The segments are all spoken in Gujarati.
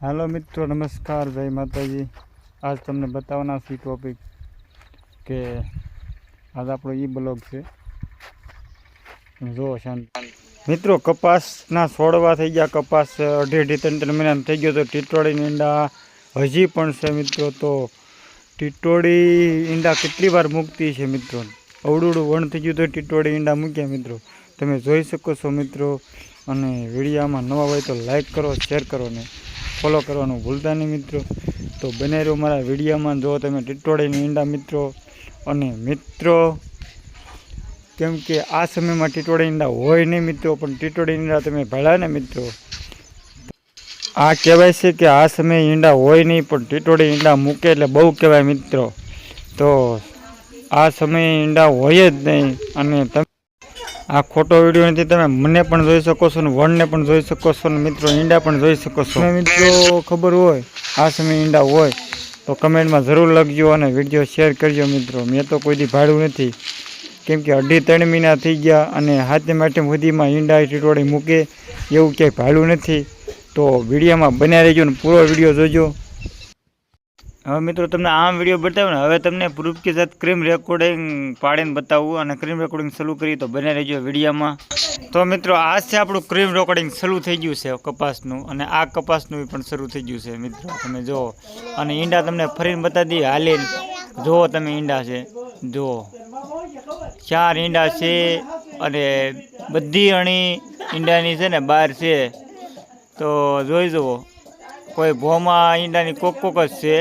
હાલો મિત્રો, નમસ્કાર, જય માતાજી. આજ તમને બતાવવાના છીએ ટોપિક કે આજ આપણો ઈ બ્લોગ છે. જો શાંત. મિત્રો, કપાસના છોડવા થઈ ગયા. કપાસ અઢી ત્રણ ત્રણ મહિના થઈ ગયો તો ટીટોળી ઈંડા હજી પણ છે મિત્રો. તો ટીટોળી ઈંડા કેટલી વાર મૂકતી છે મિત્રો? અવડું વણ થઈ ગયું તો ટીટોળી ઈંડા મૂક્યા મિત્રો. તમે જોઈ શકો છો મિત્રો. અને વિડીયામાં નવા હોય તો લાઈક કરો શેર કરો ને ફોલો કરવાનું ભૂલતા નહીં મિત્રો. તો બને રહ્યો મારા વિડીયોમાં. જો તમે ટીટોળીની ઈંડા મિત્રો અને મિત્રો, કેમ કે આ સમયમાં ટીટોળી ઈંડા હોય નહીં મિત્રો, પણ ટીટોળી ઈંડા તમે ભળ્યા ને મિત્રો. આ કહેવાય છે કે આ સમયે ઈંડા હોય નહીં, પણ ટીટોળી ઈંડા મૂકે એટલે બહુ કહેવાય મિત્રો. તો આ સમયે ઈંડા હોય જ નહીં અને આ ખોટો વીડિયો નથી, તમે મને પણ જોઈ શકો છો ને વણને પણ જોઈ શકો છો ને મિત્રો ઈંડા પણ જોઈ શકો છો. મિત્રો ખબર હોય, આ સમય ઈંડા હોય, તો કમેન્ટમાં જરૂર લખજો અને વીડિયો શેર કરજો મિત્રો. મેં તો કોઈ દી ભાડું નથી. કેમ કે અઢી ત્રણ મહિના થઈ ગયા અને હાથે માટે સુધીમાં ઈંડા ટીટોળી મૂકે, એવું ક્યાંય ભાડું નથી. તો વિડીયોમાં બન્યા રહેજો ને પૂરો વીડિયો જોજો. હવે મિત્રો, તમને આમ વીડિયો બતાવ્યો ને, હવે તમને પ્રૂફ કે સાથ ક્રીમ રેકોર્ડિંગ પાડીને બતાવવું અને ક્રીમ રેકોર્ડિંગ શરૂ કરી તો બને રહેજો વિડીયોમાં. તો મિત્રો, આ છે આપણું ક્રીમ રેકોર્ડિંગ શરૂ થઈ ગયું છે કપાસનું અને આ કપાસનું પણ શરૂ થઈ ગયું છે મિત્રો, તમે જુઓ. અને ઈંડા તમને ફરીને બતાવી દઈએ, હાલીને. જુઓ તમે ઈંડા છે, જુઓ. ચાર ઈંડા છે અને બધી અણી ઈંડાની છે ને બહાર છે. તો જોઈ જુઓ, કોઈ ભોમાં ઈંડાની કોક કોક જ છે.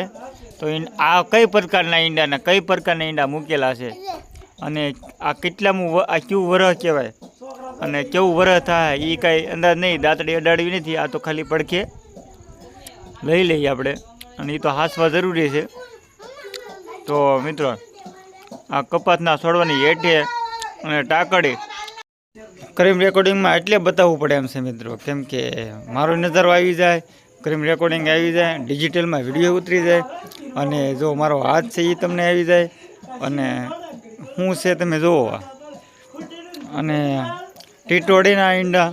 તો આ કઈ પ્રકારના ઈંડાના, કઈ પ્રકારના ઈંડા મૂકેલા છે? અને આ કેટલામું આ કેવું વરહ કહેવાય? અને કેવું વરહ થાય એ કાંઈ અંદાજ નહીં, દાંતડી અડાડવી નથી, આ તો ખાલી પડખે લઈ લઈએ આપણે. અને એ તો હાંસવા જરૂરી છે. તો મિત્રો, આ કપાસના છોડવાની હેઠે અને ટાકડી ક્રીમ રેકોર્ડિંગમાં એટલે બતાવવું પડે એમ છે મિત્રો. કેમ કે મારો નજારો આવી જાય ક્રીમ રેકોર્ડિંગ આવી જાય ડિજિટલમાં વીડિયો ઉતરી જાય અને જો મારો હાથ છે એ તમને આવી જાય. અને શું છે તમે જુઓ અને ટીટોડીના ઈંડા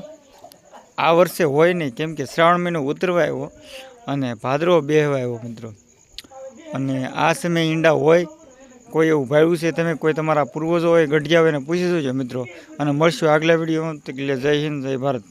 આ વર્ષે હોય નહીં. કેમ કે શ્રાવણ મહિનો ઉતરવા આવ્યો અને ભાદરો બેહવા આવ્યો મિત્રો. અને આ સમયે ઈંડા હોય. કોઈ એવું ભાવ્યું છે તમે, કોઈ તમારા પૂર્વજો હોય ગઢિયા હોય પૂછી જોજો મિત્રો. અને મળશું આગલા વિડીયોમાં. તો એટલે જય હિન્દ, જય ભારત.